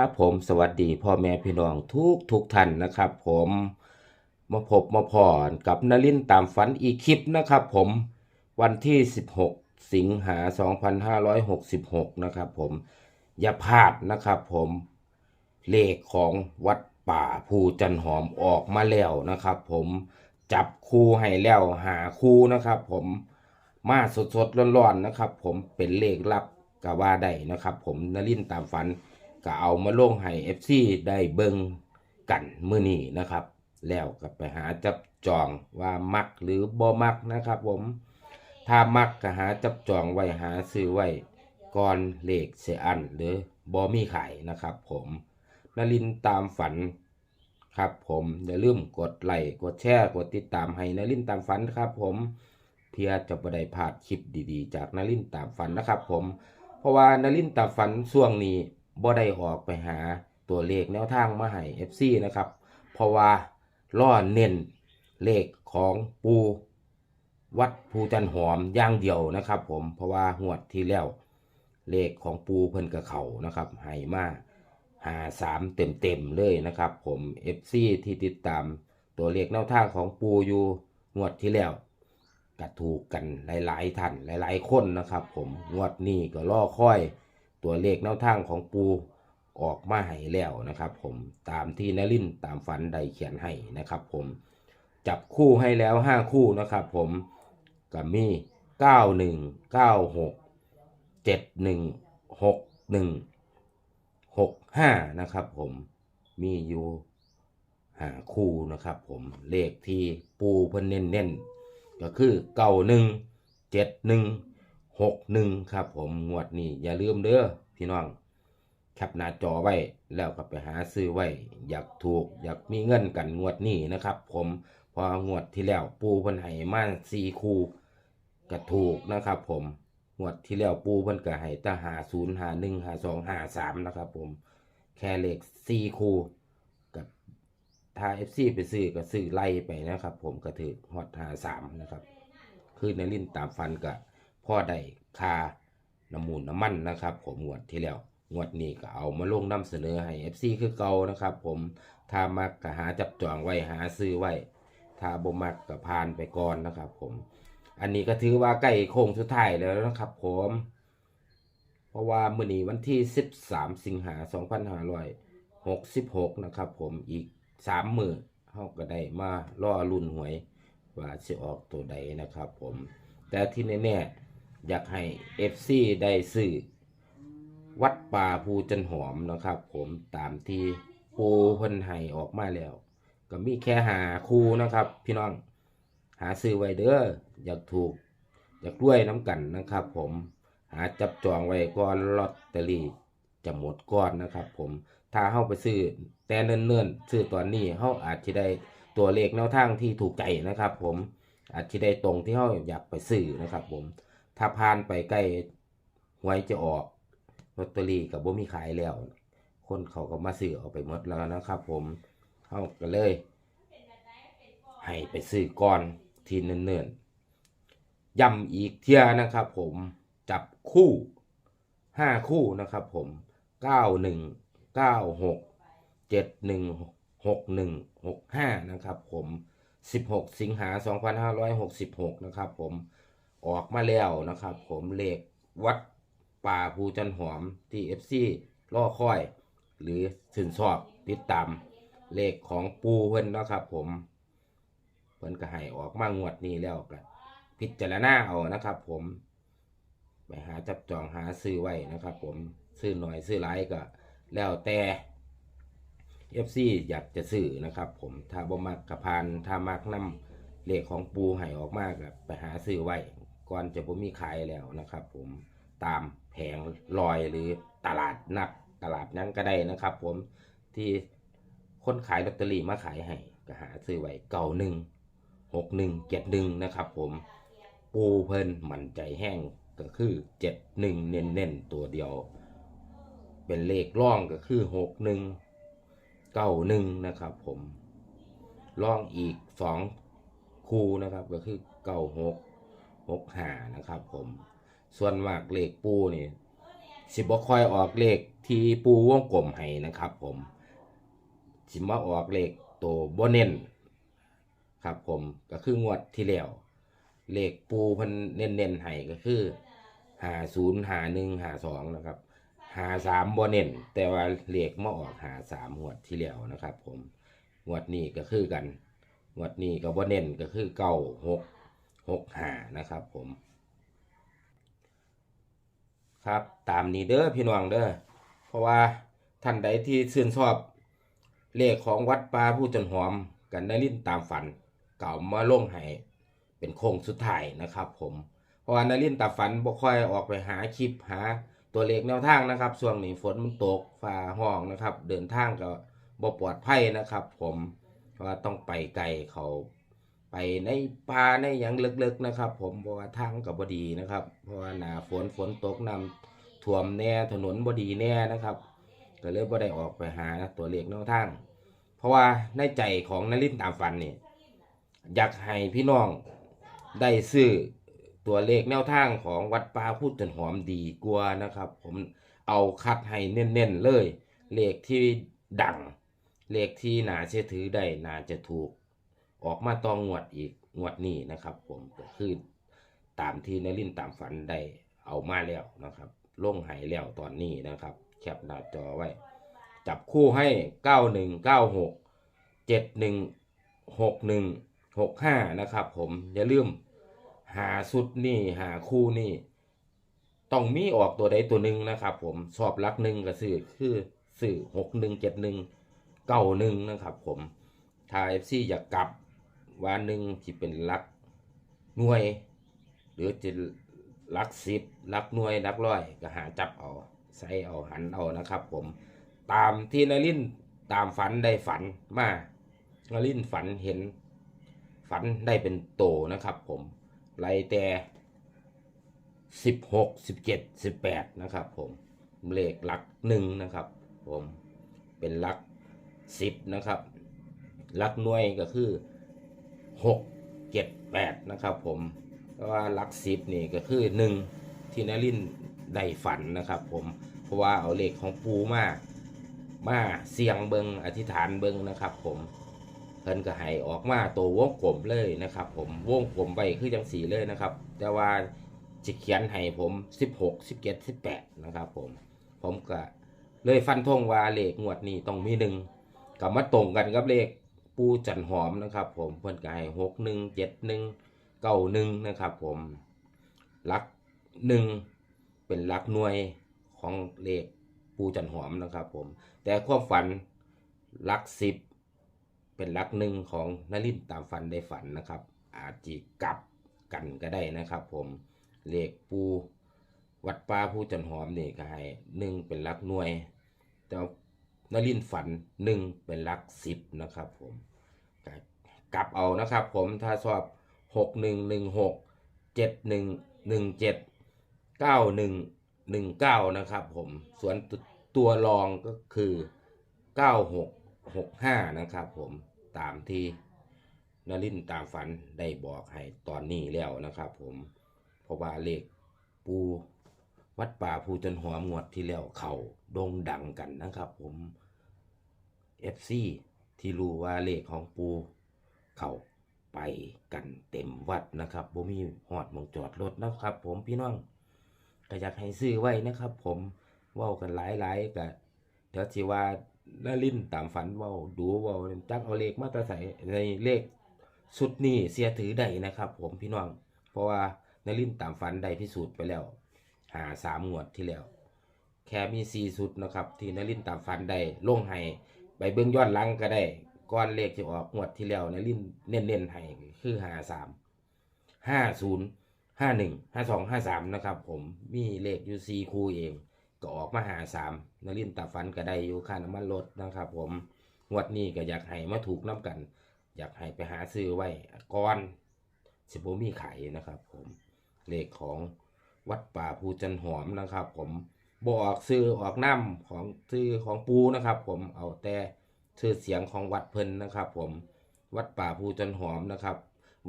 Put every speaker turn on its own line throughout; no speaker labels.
ครับผมสวัสดีพ่อแม่พี่น้องทุกทุกท่านนะครับ ผมมาพบมาพอนกับนลินตามฝันอีกคลิปนะครับ ผมวันที่ 16 สิงหา 2566 นะครับ ผมอย่าพลาดนะครับ ผมเลขของวัดป่าภูจันหอมออกมาแล้วนะครับ ผมจับคู่ให้แล้วหาคู่นะครับ ผมมาสดๆร้อนๆนะครับ ผมเป็นเลขลับกว่าได้นะครับ ผมนลินตามฝัน ก็เอามาลงให้ FC ได้เบิ่งกันมื้อนี้นะครับ แล้วก็ไปหาจับจองว่ามักหรือบ่มักนะครับ ผมถ้ามักก็หาจับจองไว้หาซื้อไว้ก่อนเลขเสียอันหรือบ่มีขายนะครับ ผมนลินตามฝันครับ ผมอย่าลืมกดไลค์กดแชร์กดติดตามให้นลินตามฝันครับ ผมเพื่อจะบ่ได้พลาดคลิปดีๆ จากนลินตามฝันนะครับ ผมเพราะว่านลินตามฝันช่วงนี้ บ่ได้ออกไปหาตัวเลขแนวทางมาให้ FC นะครับ เพราะว่าล่อเน้นเลขของปูวัดภูจันหอมอย่างเดียวนะครับ ผมเพราะว่าหวดที่แล้วเลขของปูเพิ่นกับเขานะครับให้มาหาสามเต็มเต็มเลยนะครับ ผม FC ที่ติดตามตัวเลขแนวทางของปูอยู่งวดที่แล้วก็ถูกกันหลาย ๆท่านหลาย ๆ คนนะครับ ผมงวดนี้ก็ล่อค่อย ตัวเลขแนวทางของปูออกมาให้แล้วนะครับ ผมตามที่นลินตามฝันใดเขียนให้นะครับ ผมจับคู่ให้แล้ว 5 คู่นะครับ ผมก็มี91 96 71 61 65นะครับ ผมมีอยู่หาคู่นะครับ ผมเลขที่ปูเพิ่นเน้นๆก็คือเก้าหนึ่งเจ็ดหนึ่ง หกหนึ่งครับผมงวดนี้อย่าลืมเด้อพี่น้องแคปหน้าจอไว้แล้วก็ไปหาซื้อไว้ อยากถูกอยากมีเงินกันงวดนี้นะครับ ผมพองวดที่แล้วปูพิ่นให้มาสี่คู่ก็ถูกนะครับ ผมงวดที่แล้วปูพิ่นก็ให้ตาหาศูนย์หาหนึ่งหาสองหาสามนะครับ ผมแค่เลขสี่คู่กับถ้า FC ไปซื้อก็ซื้อไล่ไปนะครับ ผมก็ถือฮอตหาสามนะครับ คือในลิ้นตามฟันก็ พ่อได้คาน้ำมูลน้ำมันนะครับผมงวดที่แล้วงวดนี้ก็เอามาลงนำเสนอให้ FC คือเก่านะครับผมถ้ามักก็หาจับจองไว้หาซื้อไว้ถ้าบ่มักก็ผ่านไปก่อนนะครับผมอันนี้ก็ถือว่าใกล้โค้งสุดท้ายแล้วนะครับผมเพราะว่ามื้อนี้วันที่ 13 สิงหา2566นะครับผมอีก3มื้อเฮาก็ได้มาล่อรุ่นหวยว่าสิออกตัวใดนะครับผมแต่ที่แน่ๆ อยากให้ FC ได้ซื้อวัดป่าภูจันหอมนะครับ ผมตามที่ปูเพิ่นให้ออกมาแล้ว ก็มีแค่หาคู่นะครับ พี่น้องหาซื้อไว้เด้ออยากถูก อยากรวยน้ำกันนะครับ ผมหาจับจองไว้ก่อนลอตเตอรี่จะหมดก่อนนะครับ ผมถ้าเข้าไปซื้อแต่เนิ่นๆซื้อตอนนี้เขาอาจจะได้ตัวเลขแนวทางที่ถูกใจนะครับ ผมอาจจะได้ตรงที่เขาอยากไปซื้อนะครับ ผม ถ้าผ่านไปใกล้หวยจะออกลอตเตอรี่กับบ่มีขายแล้ว คนเขาก็มาซื้อเอาไปหมดแล้วนะครับ ผมเข้าก็เลย ให้ไปซื้อก่อนทีเนิ่นๆย้ำอีกเที่ยนะครับ ผมจับคู่ห้าคู่นะครับ ผมเก้าหนึ่งเก้าหกเจ็ดหนึ่งหกหนึ่งหกห้านะครับ ผมสิบหกสิงหาสองพันห้าร้อยหกสิบหกนะครับ ผม ออกมาแล้วนะครับ ผมเลขวัดป่าภูจันหอมที่เอฟซีล่อค่อย หรือสินสอบติดตามเลขของปูเพิ่นนะครับ ผมเพิ่นก็ให้ออกมางวดนี้แล้วก็พิจารณาเอานะครับ ผมไปหาจับจองหาซื้อไว้นะครับ ผมซื้อหน่อยซื้อหลายก็ แล้วแต่ FC อยากจะซื้อนะครับ ผมถ้าบ่มักกระพานถ้ามักน้ำเลขของปูให้ออกมากก็ไปหาซื้อไว้ ก่อนจะบ่มีขายแล้วนะครับ ผมตามแผงลอยหรือตลาดนัดตลาดนั้นก็ได้นะครับ ผมที่คนขายลอตเตอรี่มาขายให้ก็หาซื้อไว้เก่าหนึ่งหกหนึ่งเจ็ดหนึ่งนะครับ ผมปูเพิ่นมั่นใจแห้งก็คือเจ็ดหนึ่งเน้นๆตัวเดียว เป็นเลขร่องก็คือหกหนึ่งเก้าหนึ่งนะครับ ผมร่องอีกสองคูนะครับก็คือเก้าหก หกห้านะครับ ผม ส่วนมากเลขปูนี่สิบ่ค่อยออกเลขที่ปูวงกลมให้นะครับ ผมสิมาออกเลขตัวบ่เน้นครับผมก็คืองวดที่แล้วเลขปูเพิ่นเน้นๆให้ก็คือหาศูนย์หาหนึ่งหาสองนะครับหาสามบ่เน้นแต่ว่าเลขมาออกหาสามงวดที่แล้วนะครับ ผมงวดนี้ก็คือกันงวดนี้ก็บ่เน้นก็คือเก้าหก หกหานะครับผม ครับตามนี้เด้อพี่น้องเด้อเพราะว่าท่านใดที่ชื่นชอบเลขของวัดป่าผู้จนหอมกันได้ลิ้นตามฝัน เก่ามาลงให้เป็นโค้งสุดท้ายนะครับ ผมเพราะว่านารินตามฝันบ่ค่อยออกไปหาคลิปหาตัวเลขแนวทางนะครับช่วงนี้ฝนมันตกฟ้าห้องนะครับ เดินทางก็บ่ปลอดภัยนะครับ ผมเพราะว่าต้องไปไกลเขา ไปในป่าในอย่างลึกๆนะครับ ผมเพราะว่าทางกับบดีนะครับ เพราะว่าหนาฝนฝนตกน้ำท่วมแน่ถนนบดีแน่นะครับ ก็เลยบ่ได้ออกไปหาตัวเลขแนวทาง เพราะว่าในใจของนลินตามฝันนี่อยากให้พี่น้องได้ซื้อตัวเลขแนวทางของวัดป่าพูดจนหอมดีกว่านะครับ ผมเอาคัดให้เน้นๆเลย เลขที่ดัง เลขที่น่าเชื่อถือได้น่าจะถูก ออกมาตองงวดอีกงวดนี้นะครับ ผมก็คือตามที่นลินตามฝันได้เอามาแล้วนะครับลงหายแล้วตอนนี้นะครับ แคปหน้าจอไว้ จับคู่ให้เก้าหนึ่งเก้าหกเจ็ดหนึ่งหกหนึ่งหกห้านะครับผมอย่าลืมหาสุดนี่หาคู่นี่ต้องมีออกตัวใดตัวหนึ่งนะครับผมชอบลักหนึ่งก็ซื้อคือซื้อหกหนึ่งเจ็ดหนึ่งเก้าหนึ่งนะครับผมถ้าเอฟซีอยากกลับ ว่าหนึ่งที่เป็นลักหน่วย หรือจะลักสิบลักหน่วยลักร้อยก็หาจับเอาใส่เอาหันเอานะครับ ผมตามที่นลินตามฝันได้ฝันมานลินฝันเห็น ฝันได้เป็นโตนะครับ ผมไล่แต่สิบหกสิบเจ็ดสิบแปดนะครับ ผมเลขหลักหนึ่งนะครับ ผมเป็นหลักสิบนะครับหลักหน่วยก็คือ หกเจ็ดแปดนะครับผมเพราะว่าลักสิบนี่ก็คือหนึ่งที่นลินได้ฝันนะครับ ผมเพราะว่าเอาเลขของปูมามาเสียงเบิงอธิษฐานเบิงนะครับ ผมเพิ่นก็ให้ออกมาตัววงกลมเลยนะครับ ผมวงกลมไปคือจังสีเลยนะครับ แต่ว่าจะเขียนให้ผม 16 17 18นะครับ ผมผมก็เลยฟันธงว่าเลขงวดนี้ต้องมีหนึ่งกับมาตรงกันกับเลข ปูจันหอมนะครับ ผมเพิ่นก็ให้หกหนึ่งเจ็ดหนึ่งเก้าหนึ่งนะครับ ผมลักหนึ่งเป็นลักหน่วยของเลขปูจันหอมนะครับ ผม แต่ความฝันลักสิบเป็นลักหนึ่งของนลินตามฝันได้ฝันนะครับ อาจจีกลับกันก็ได้นะครับ ผมเลขปูวัดป่าผู้จันหอมนี่ก็ให้หนึ่งเป็นลักหน่วย แต่ นลินฝันหนึ่งเป็นลักสิบนะครับผมกลับเอานะครับผมถ้าชอบหกหนึ่งหนึ่งหกเจ็ดหนึ่งหนึ่งเจ็ดเก้าหนึ่งหนึ่งเก้านะครับผมส่วนตัวรองก็คือเก้าหกหกห้านะครับผมตามที่นลินตามฝันได้บอกให้ตอนนี้แล้วนะครับผมเพราะว่าเลขปูวัดป่าภูจนหอมงวดที่แล้วเขาโด่งดังกันนะครับผม เอฟซีที่รู้ว่าเลขของปูเขาไปกันเต็มวัดนะครับบ่มีหอดมองจอดรถนะครับ ผมพี่น้องก็อยากให้ซื้อไว้นะครับ ผมเว้ากันหลายๆก็เดี๋ยวสิว่านารินตามฝันเว้าดูเว้าจักเอาเลขมาตะใส่ในเลขสุดนี้เสียถือได้นะครับ ผมพี่น้อง เพราะว่านารินตามฝันได้พิสูจน์ไปแล้ว หาสามงวดที่แล้ว แค่มีสี่สุดนะครับ ที่นลินตามฟันได้ลงให้ เบื้องย้อนหลังก็ได้ก้อนเลขที่ออกงวดที่แล้วนลินเน้นเน้นๆให้คือหาสามห้าศูนย์ห้าหนึ่งห้าสองห้าสามนะครับผมมีเลขอยู่สี่คู่เอง ก็ออกมาหาสามนลินตาฟันก็ได้อยู่ค่าน้ำมันลดนะครับ ผมงวดนี้ก็อยากให้มาถูกน้ำกัน อยากให้ไปหาซื้อไว้ก่อนสิบมีไขายนะครับ ผมเลขของวัดป่าภูจันหอมนะครับ ผม บอกซื้อออกน้ำของซื้อของปูนะครับ ผมเอาแต่ชื่อเสียงของวัดเพิ่นนะครับ ผมวัดป่าภูจันหอมนะครับ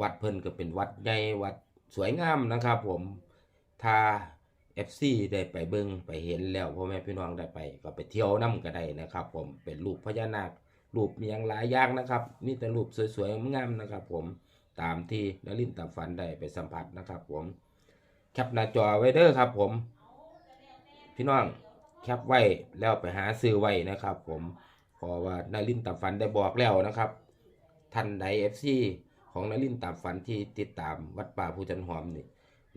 วัดเพิ่นก็เป็นวัดใหญ่วัดสวยงามนะครับ ผมถ้า FC ได้ไปเบิงไปเห็นแล้วพ่อแม่พี่น้องได้ไป ก็ไปเที่ยวนํก็ได้นะครับ ผมเป็นรูปพญานาครูปมีอย่างหลายอย่างนะครับมีแต่รูปสวยๆงามๆนะครับ ผมตามที่นลินตามฝันได้ไปสัมผัสนะครับ ผมแคปหน้าจอไว้เด้อครับ ผม พี่น้องแคปไว้แล้วไปหาซื้อไว้นะครับ ผมเพราะว่านารินตามฝันได้บอกแล้วนะครับท่านใด FC ของนารินตามฝันที่ติดตามวัดป่าภูจันหอมนี่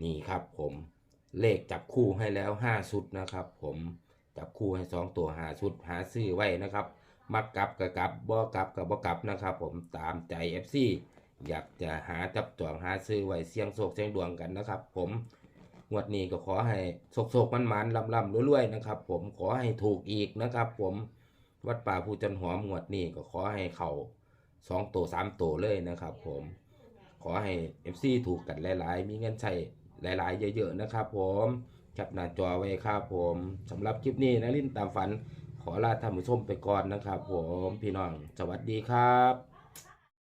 นี่ครับ ผมเลขจับคู่ให้แล้ว5ชุดนะครับ ผมจับคู่ให้2ตัวหาชุดหาซื้อไว้นะครับมักกลับกับกลับบ่กลับกับบ่กลับนะครับ ผมตามใจ FC อยากจะหาจับจองหาซื้อไว้เสียงโศกเสียงดวงกันนะครับ ผม งวดนี้ก็ขอให้โศกๆมันๆลำๆรวยๆนะครับ ผมขอให้ถูกอีกนะครับ ผมวัดป่าภูจันหอมงวดนี้ก็ขอให้เขาสองตัวสามตัวเลยนะครับ ผมขอให้ FC ถูกกันหลาย ๆ มีเงินใช้หลาย ๆ เยอะ ๆ นะครับ ผมจับหน้าจอไว้ครับผมสำหรับคลิปนี้นะลิ้นตามฝันขอลาท่านผู้ชมไปก่อนนะครับ ผมพี่น้องสวัสดีครับ